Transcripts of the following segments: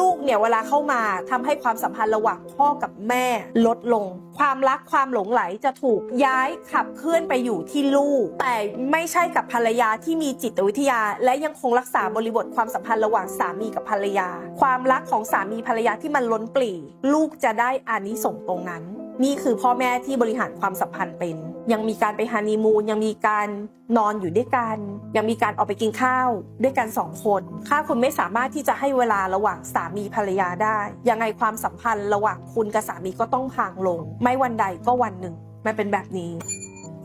ลูกเนี่ยเวลาเข้ามาทำให้ความสัมพันธ์ระหว่างพ่อกับแม่ลดลง ความรักความหลงไหลจะถูกย้ายขับเคลื่อนไปอยู่ที่ลูก แต่ไม่ใช่กับภรรยาที่มีจิตวิทยา และยังคงรักษาบริบทความสัมพันธ์ระหว่างสามีกับภรรยา ความรักของสามีภรรยาที่มันล้นปลี่ลูกจะได้อานิสงส์ตรงนั้น นี่คือพ่อแม่ที่บริหารความสัมพันธ์เป็น ยังมีการไปฮันนีมูนยังมีการนอนอยู่ด้วยกัน ยังมีการออกไปกินข้าวด้วยกันสองคนถ้าคุณไม่สามารถที่จะให้เวลาระหว่างสามีภรรยาได้ ยังไงความสัมพันธ์ระหว่างคุณกับสามีก็ต้องพังลง ไม่วันใดก็วันหนึ่งมันเป็นแบบนี้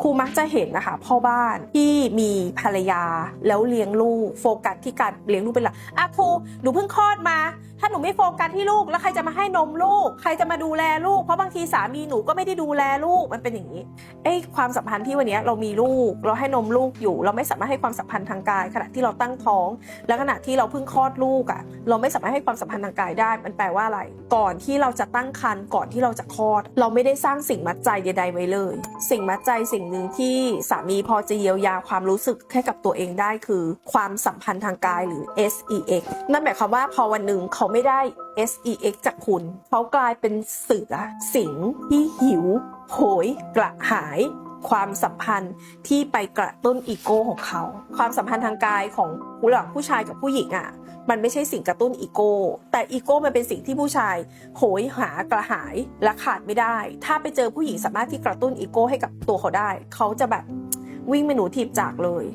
ครูมักจะเห็นนะคะพ่อบ้านที่มีภรรยาแล้วเลี้ยงลูกโฟกัสที่การเลี้ยงลูกเป็นหลักอะครูหนูเพิ่งคลอดมา ถ้าหนูไม่โฟกัสที่ลูกแล้วใครจะมาให้นมลูก ใครจะมาดูแลลูก เพราะบางทีสามีหนูก็ไม่ได้ดูแลลูกมันเป็นอย่างนี้เอ้ความสัมพันธ์ที่วันนี้เรามีลูก เราให้นมลูกอยู่ เราไม่สามารถให้ความสัมพันธ์ทางกาย ขณะที่เราตั้งท้อง และขณะที่เราเพิ่งคลอดลูกอะ เราไม่สามารถให้ความสัมพันธ์ทางกายได้ มันแปลว่าอะไร ก่อนที่เราจะตั้งครรภ์ก่อนที่เราจะคลอด เราไม่ได้สร้างสิ่งมัดใจใดๆไว้เลย สิ่งมัดใจสิ่งหนึ่งที่สามีพอจะเยียวยาความรู้สึกให้กับตัวเองได้คือ ความสัมพันธ์ทางกายหรือ SEX นั่นหมายความว่าพอวันหนึ่งเขาไม่ได้ SEX จากคุณ เขากลายเป็นเสือสิงที่หิว โหย กระหาย ความสัมพันธ์ที่ไปกระตุ้นอีโก้ของเขา ความสัมพันธ์ทางกายของผู้หลังผู้ชายกับผู้หญิงอะมันไม่ใช่สิ่งกระตุ้นอีโก้ แต่อีโก้มันเป็นสิ่งที่ผู้ชายโหยหากระหายและขาดไม่ได้ ถ้าไปเจอผู้หญิงสามารถที่กระตุ้นอีโก้ให้กับตัวเขาได้ เขาจะแบบวิ่งไปหนูถีบจากเลย